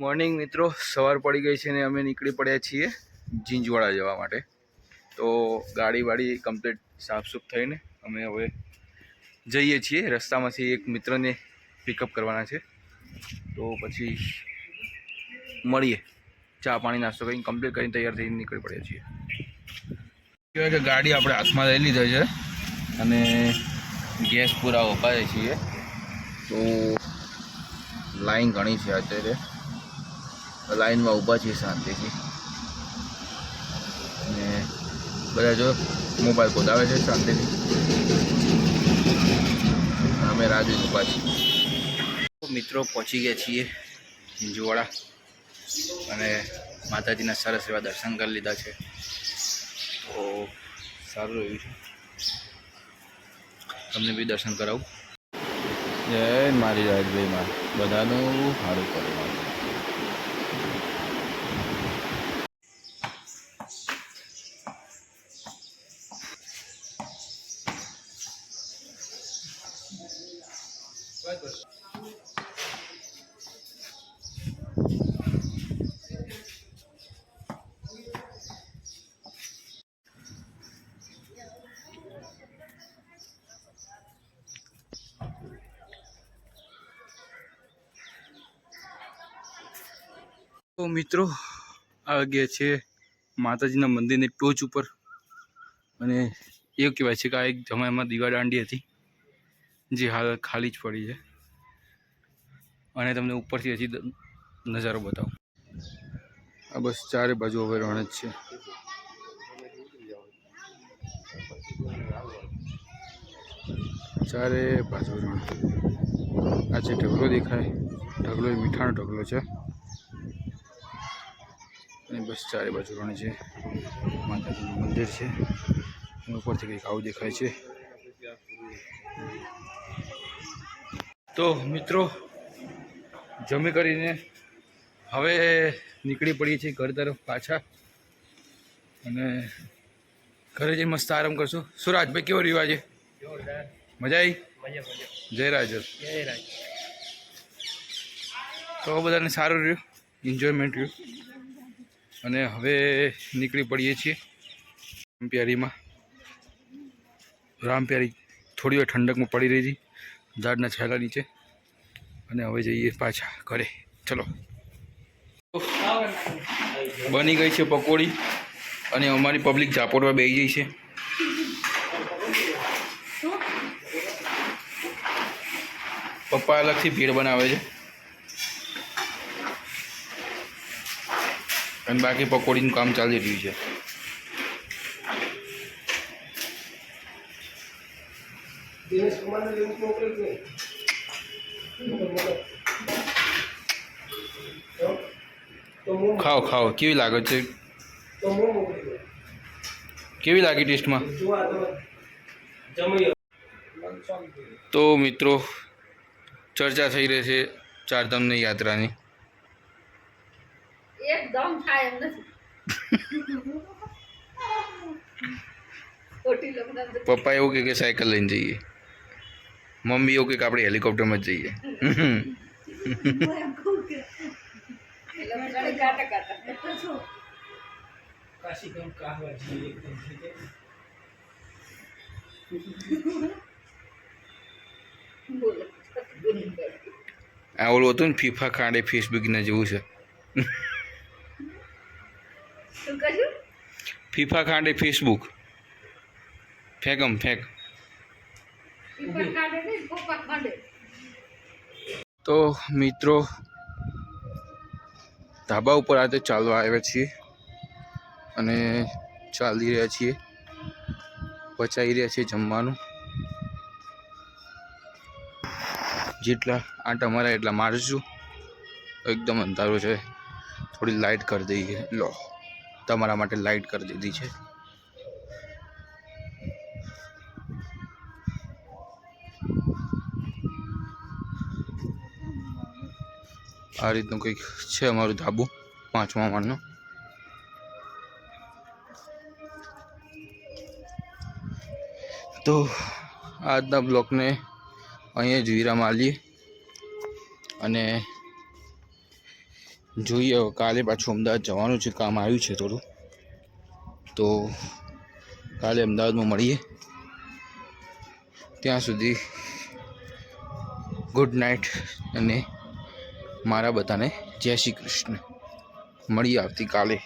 Morning મિત્રો, સવાર પડી ગઈ છે ને અમે નીકળી પડ્યા છીએ જીંજવાડા જવા માટે. તો ગાડી વાડી કમ્પ્લીટ સાફસૂફ થઈને અમે હવે જઈએ છીએ. રસ્તામાંથી એક મિત્રને પિકઅપ કરવાના છે. તો પછી મળીએ. ચા પાણી નાસ્તો કરીને કમ્પ્લીટ કરીને તૈયાર થઈને નીકળી પડ્યા છીએ. કહેવાય કે ગાડી આપણે હાથમાં લઈ લીધી છે અને ગેસ પૂરા ઊભા છીએ તો લાઈન ઘણી છે અત્યારે. લાઈનમાં ઊભા છીએ શાંતિથી. અને બધા જો મોબાઈલ પોતાવે છે શાંતિથી. અમે રાજી ઊભા છીએ. મિત્રો, પહોંચી ગયા છીએ હિંજુવાડા. અને માતાજીના સરસ એવા દર્શન કરી લીધા છે. તો સારું રહ્યું છે. તમને બી દર્શન કરાવું. જય મારી રાજભાઈ માં બધાનું સારું કરે. તો મિત્રો, આ ગયા છે માતાજીના મંદિરની ટોચ ઉપર. અને એવું કહેવાય છે કે આ એક જમાયમાં દીવા દાંડી હતી. જે હાલ ખાલી જ પડી છે. અને તમને ઉપરથી હજી નજારો બતાવું. આ બસ ચારે બાજુ હવે રણ જ છે. ચારે બાજુ રણ. આ જે ઢગલો દેખાય, ઢગલો એ મીઠાનો ઢગલો છે. અને બસ ચારે બાજુ રણ છે. માતાજીનું મંદિર છે. ઉપરથી કંઈક આવું દેખાય છે. તો મિત્રો જમી કરીને હવે નીકળી પડીએ છીએ ઘર તરફ પાછા. અને ઘરે જઈને મસ્ત આરામ કરશું. સુરાજભાઈ કેવો રહ્યો આજે મજા આવી જય રાજ તો બધાને સારું રહ્યું. એન્જોયમેન્ટ રહ્યું. અને હવે નીકળી પડીએ છીએ રામપ્યારીમાં. રામપ્યારી થોડી વાર ઠંડકમાં પડી રહી હતી. ઝાડના છાલા નીચે. અને હવે જઈએ પાછા ઘરે. ચલો. બની ગઈ છે પકોડી. અને અમારી પબ્લિક ઝાપોટમાં બેસી ગઈ છે. પપ્પા અલગથી ભીડ બનાવે છે. અને બાકી પકોડીનું કામ ચાલી રહ્યું છે. દિનેશ કુમારને લિંક મોકલી દે તો તો હું? ખાઓ ખાઓ. કેવી લાગે છે? કેવી લાગી ટેસ્ટમાં તો મિત્રો ચર્ચા થઈ રહી છે ચારધામની યાત્રાની. એકદમ થાય એમ નથી. ખોટી લગ્ન તો પપ્પા એવું કે સાયકલ લઈને જઈએ. મમ્મી એવું આપણે હેલિકોપ્ટરમાં જ જઈએ. આ ઓલું હતું ને ફીફા ખાંડે ફેસબુકના જેવું છે. ફીફા ખાંડે ફેસબુક ફેંકમ ફેંક પીપર કાઢે ને પપ્પા કાઢે તો મિત્રો, ધાબા ઉપર આજે ચાલવા આવ્યા છીએ અને ચાલી રહ્યા છીએ પચાવી રહ્યા છીએ જમવાનું. જેટલા આંટા મારા એટલા મારશું. એકદમ અંધારું છે. થોડી લાઇટ કરી દઈએ. લો, તમારા માટે લાઇટ કરી દીધી છે. આ રીતનું કંઈક છે અમારું ધાબુ, પાંચમા માળનું. તો આજના બ્લોકને અહીંયા જ વિરામ આલીએ અને જોઈએ કાલે પાછું અમદાવાદ જવાનું છે, કામ આવ્યું છે થોડું. તો કાલે અમદાવાદમાં મળીએ. ત્યાં સુધી ગુડ નાઇટ અને મારા બધાને જય શ્રી કૃષ્ણ. મળીએ આવતીકાલે.